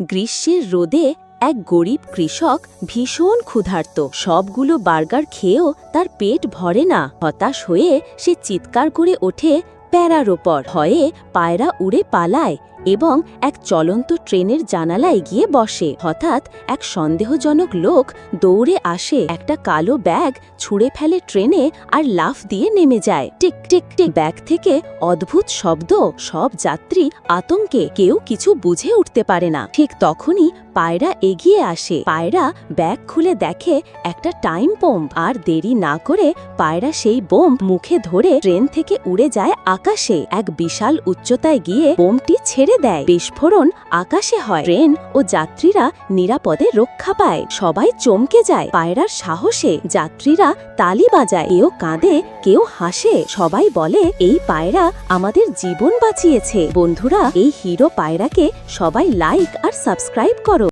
গ্রীষ্মের রোদে এক গরিব কৃষক ভীষণ ক্ষুধার্ত। সবগুলো বার্গার খেয়েও তার পেট ভরে না। হতাশ হয়ে সে চিৎকার করে ওঠে প্যারার ওপর হয়ে পায়রা উড়ে পালায় এবং এক চলন্ত ট্রেনের জানালায় গিয়ে বসে। হঠাৎ এক সন্দেহজনক লোক দৌড়ে আসে। একটা কালো ব্যাগ ছুঁড়ে ফেলে ট্রেনে আর লাফ দিয়ে নেমে যায়। Tick tick tick. ব্যাগ থেকে অদ্ভুত শব্দ, সব যাত্রী আতঙ্কে। কেউ কিছু বুঝে উঠতে পারে না। ঠিক তখনই পায়রা এগিয়ে আসে। পায়রা ব্যাগ খুলে দেখে একটা টাইম বোম। আর দেরি না করে পায়রা সেই বোম মুখে ধরে ট্রেন থেকে উড়ে যায় আকাশে এক বিশাল উচ্চতায় গিয়ে বোমটি ছেড়ে দেয়। বিস্ফোরণ আকাশে হয়। ট্রেন ও যাত্রীরা নিরাপদে রক্ষা পায়। সবাই চমকে যায়। পায়রার সাহসে যাত্রীরা তালি বাজায়। কেউ কাঁদে, কেউ হাসে। সবাই বলে, এই পায়রা আমাদের জীবন বাঁচিয়েছে। বন্ধুরা, এই হিরো পায়রাকে সবাই লাইক আর সাবস্ক্রাইব করো।